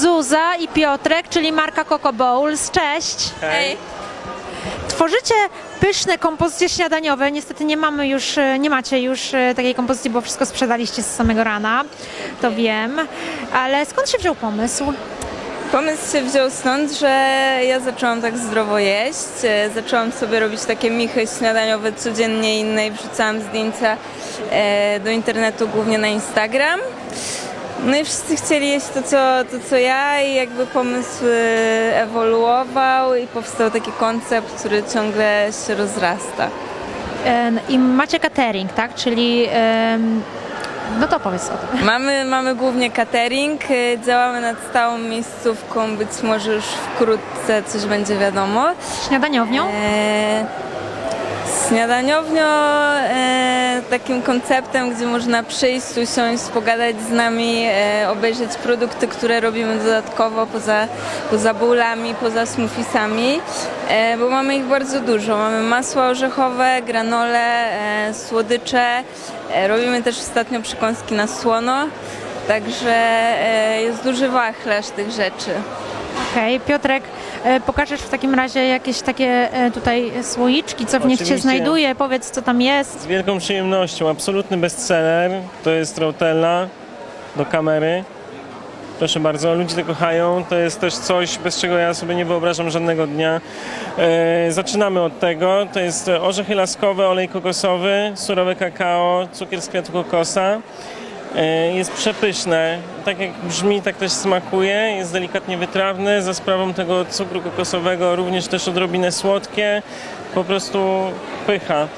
Zuza i Piotrek, czyli marka Coco Bowls. Cześć! Hej. Tworzycie pyszne kompozycje śniadaniowe. Niestety nie mamy już, e, nie macie już e, takiej kompozycji, bo wszystko sprzedaliście z samego rana. To wiem. Ale skąd się wziął pomysł? Pomysł się wziął stąd, że ja zaczęłam tak zdrowo jeść. E, Zaczęłam sobie robić takie michy śniadaniowe codziennie inne i wrzucałam zdjęcia do internetu, głównie na Instagram. No i wszyscy chcieli jeść to co, to, co ja i jakby pomysł e, ewoluował i powstał taki koncept, który ciągle się rozrasta. I macie catering, tak? Czyli no to powiedz o tym. Mamy, mamy głównie catering, e, działamy nad stałą miejscówką, być może już wkrótce coś będzie wiadomo. Śniadaniownią? E, śniadaniownią, e, takim konceptem, gdzie można przyjść, usiąść, pogadać z nami, e, obejrzeć produkty, które robimy dodatkowo poza, poza bowlami, poza smoothiesami, e, bo mamy ich bardzo dużo. Mamy masła orzechowe, granole, e, słodycze, e, robimy też ostatnio przekąski na słono, także e, jest duży wachlarz tych rzeczy. Okej, Piotrek, e, pokażesz w takim razie jakieś takie e, tutaj słoiczki, co w nich się znajduje, powiedz co tam jest. Z wielką przyjemnością. Absolutny bestseller. To jest Rotella do kamery. Proszę bardzo, ludzie to kochają. To jest też coś, bez czego ja sobie nie wyobrażam żadnego dnia. E, zaczynamy od tego. To jest orzechy laskowe, olej kokosowy, surowe kakao, cukier z kwiatu kokosa. E, jest przepyszne. Tak jak brzmi, tak też smakuje. Jest delikatnie wytrawny. Za sprawą tego cukru kokosowego również też odrobinę słodkie. Po prostu pycha.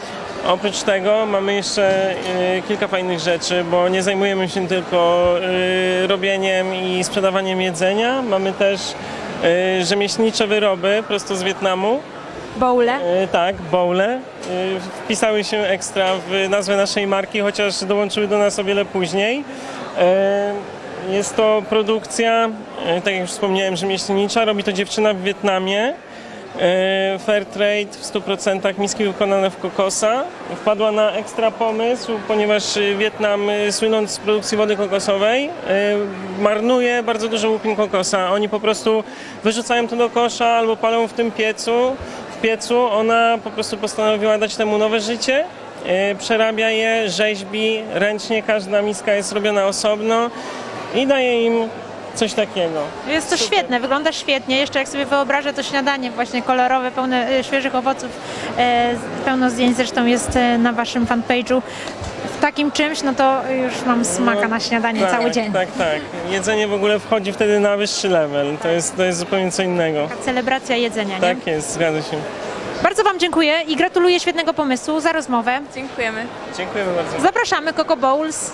Oprócz tego mamy jeszcze e, kilka fajnych rzeczy, bo nie zajmujemy się tylko e, robieniem i sprzedawaniem jedzenia. Mamy też rzemieślnicze wyroby prosto z Wietnamu. Bowle. E, tak, bowle. E, wpisały się ekstra w nazwę naszej marki, chociaż dołączyły do nas o wiele później. E, jest to produkcja, e, tak jak już wspomniałem, rzemieślnicza. Robi to dziewczyna w Wietnamie. E, Fairtrade w 100% miski wykonane w kokosa. Wpadła na ekstra pomysł, ponieważ Wietnam, e, słynąc z produkcji wody kokosowej, e, marnuje bardzo dużo łupin kokosa. Oni po prostu wyrzucają to do kosza albo palą w tym piecu. W piecu ona po prostu postanowiła dać temu nowe życie. e, Przerabia je, rzeźbi ręcznie, każda miska jest robiona osobno i daje im coś takiego. Jest to świetne, wygląda świetnie. Jeszcze jak sobie wyobrażę to śniadanie właśnie kolorowe, pełne e, świeżych owoców, e, pełno zdjęć zresztą jest na waszym fanpage'u. W takim czymś, no to już mam smaka na śniadanie tak, cały dzień. Tak, tak. Jedzenie w ogóle wchodzi wtedy na wyższy level. To jest, to jest zupełnie co innego. Celebracja jedzenia, nie? Tak jest, zgadza się. Bardzo wam dziękuję i gratuluję świetnego pomysłu za rozmowę. Dziękujemy. Dziękujemy bardzo. Zapraszamy Coco Bowls.